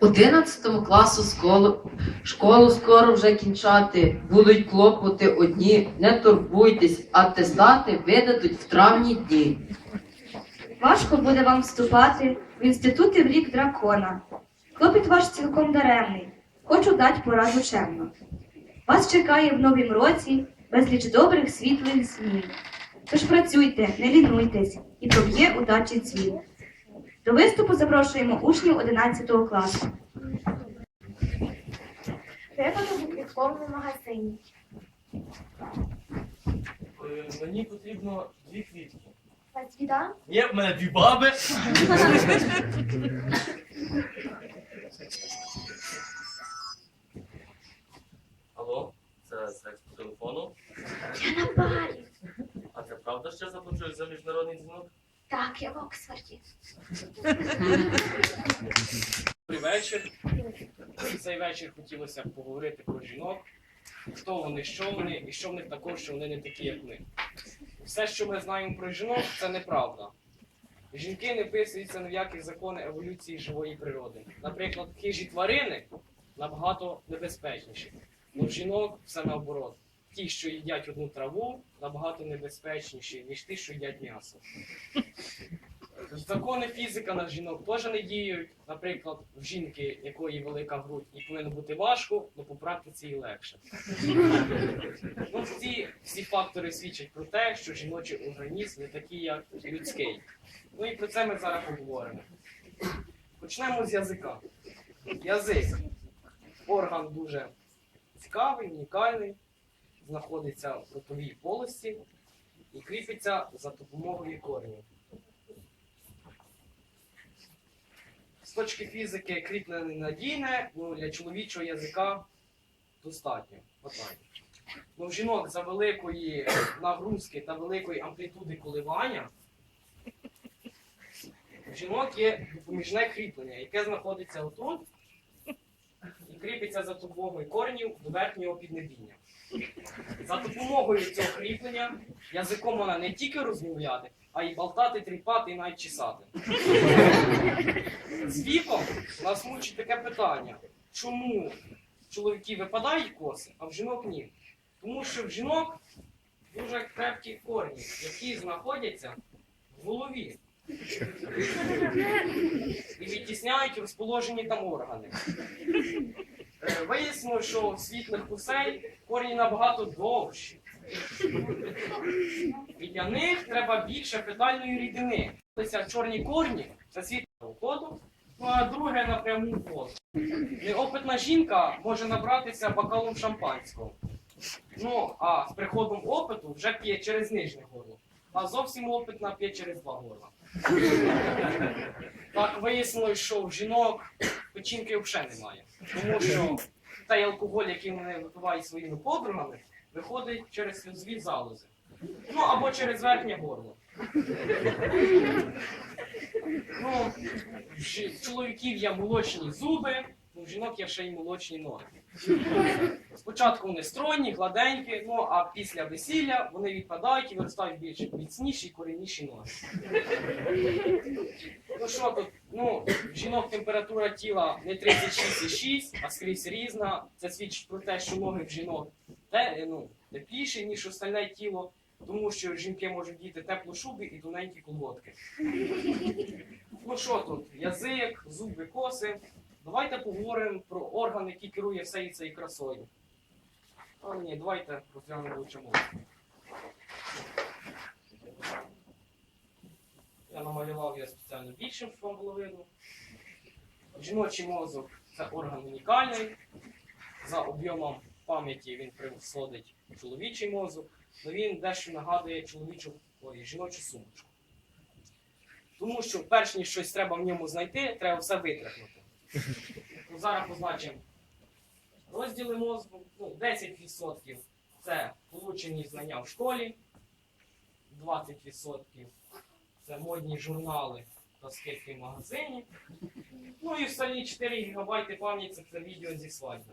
Одинадцятому класу школу, школу скоро вже кінчати. Будуть клопоти одні, не турбуйтесь, атестати видадуть в травні дні. Важко буде вам вступати в інститути в рік дракона. Клопіт ваш цілком даремний. Хочу дать пораду чемно. Вас чекає в новім році безліч добрих світлих змін. Тож працюйте, не лінуйтесь і проб'є удачі цвіт. До виступу запрошуємо учнів 11 класу. Випадок у квітковому магазині. Е, Мені потрібно дві квітки. Вас віда? Є в мене дві баби. Алло, це секс по телефону. Я на парі. А це правда, що я заплачу за міжнародний дзвінок? Так, я в Оксфорді. Добрий вечір. Цей вечір хотілося б поговорити про жінок, хто вони, що вони, і що в них також, що вони не такі, як ми. Все, що ми знаємо про жінок, це неправда. Жінки не вписуються ні в які закони еволюції живої природи. Наприклад, хижі тварини набагато небезпечніші. Ну, жінок все наоборот. Ті, що їдять одну траву, набагато небезпечніші, ніж ті, що їдять м'ясо. Закони фізика на жінок теж не діють. Наприклад, в жінки, якої велика грудь і повинно бути важко, то по практиці і легше. Ну, ці всі фактори свідчать про те, що жіночий організм не такий, як людський. Ну і про це ми зараз поговоримо. Почнемо з язика. Язик орган дуже цікавий, унікальний, знаходиться в ротовій полості і кріпиться за допомогою коренів. З точки фізики кріплене надійне, ну, для чоловічого язика достатньо. Ну, в жінок за великої нагрузки та великої амплітуди коливання в жінок є допоміжне кріплення, яке знаходиться отут і кріпиться за допомогою коренів до верхнього піднебіння. За допомогою цього кріплення язиком вона не тільки розмовляти, а й болтати, тріпати і навіть чесати. З віком нас мучить таке питання, чому в чоловіків випадають коси, а в жінок ні? Тому що в жінок дуже крепкі корні, які знаходяться в голові. І відтісняють розположені там органи. Е, Вияснило, що в світлих гусей корні набагато довші. І для них треба більше питальної рідини. Чорні корні це світлого ходу, ну а друге напряму воду. Неопитна жінка може набратися бокалом шампанського. Ну, а з приходом опиту вже п'є через нижнє горло. А зовсім опитна п'є через два горла. Так вияснилось, що в жінок печінки взагалі немає. Тому що той алкоголь, який вони випивають своїми подругами, виходить через сльозові залози. Ну або через верхнє горло. Ну, в чоловіків є молочні зуби, у жінок є ще й молочні ноги. Спочатку вони стройні, гладенькі, ну а після весілля вони відпадають і виростають більш міцніші і корінніші ноги. Ну що тут? Ну, жінок температура тіла не 36,6, а скрізь різна. Це свідчить про те, що ноги в жінок ну, тепліші, ніж остальне тіло, тому що жінки можуть діти теплу шуби і тоненькі колготки. Ну що тут? Язик, зуби, коси. Давайте поговоримо про орган, який керує всею цією красою. А ні, давайте розглянемо мову. Я намалював я спеціально більшим, щоб вам було видно. Жіночий мозок це орган унікальний. За об'ємом пам'яті він превосходить чоловічий мозок, але він дещо нагадує чоловічу ой, жіночу сумочку. Тому що перш ніж щось треба в ньому знайти, треба все витряхнути. Ну, зараз позначимо розділи мозку. Ну, 10% це получені знання в школі, 20% це модні журнали та скидки в магазині. Ну і остальні 4 гігабайти пам'яті це відео зі свадьби.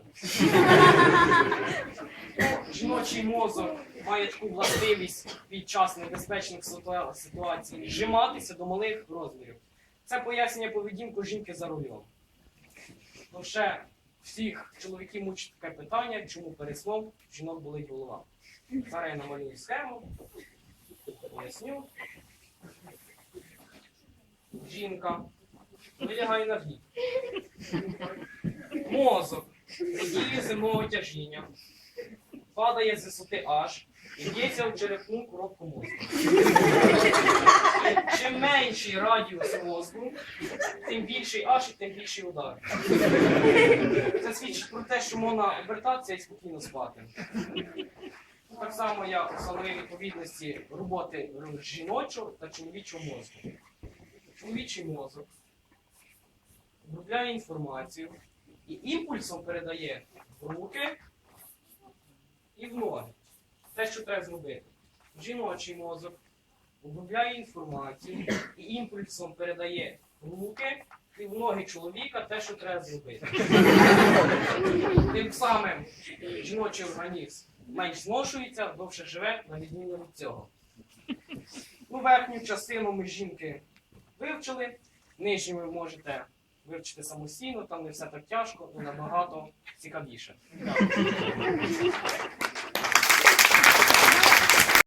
Ну, Жіночий мозок має таку властивість під час небезпечних ситуацій зжиматися до малих розмірів. Це пояснює поведінку жінки за рулем. Ну ще всіх чоловіків мучить таке питання, чому перед жінок болить голова. Зараз я намалюю схему, поясню. Жінка вилягає на бік. Мозок дією зимового тяжіння падає з висоти H і б'ється в черепну коробку мозку. Чим менший радіус мозку, тим більший H і тим більший удар. Це свідчить про те, що можна обертатися і спокійно спати. Так само я встановив відповідності роботи жіночого та чоловічого мозку. Чоловічий мозок обробляє інформацію і імпульсом передає в руки і в ноги. Те, що треба зробити. Жіночий мозок обробляє інформацію і імпульсом передає в руки і в ноги чоловіка те, що треба зробити. Тим самим жіночий організм менш зношується, довше живе, на відміну від цього. Ну, верхню частину ми жінки вивчили, нижню ви можете вивчити самостійно, там не все так тяжко, але набагато цікавіше.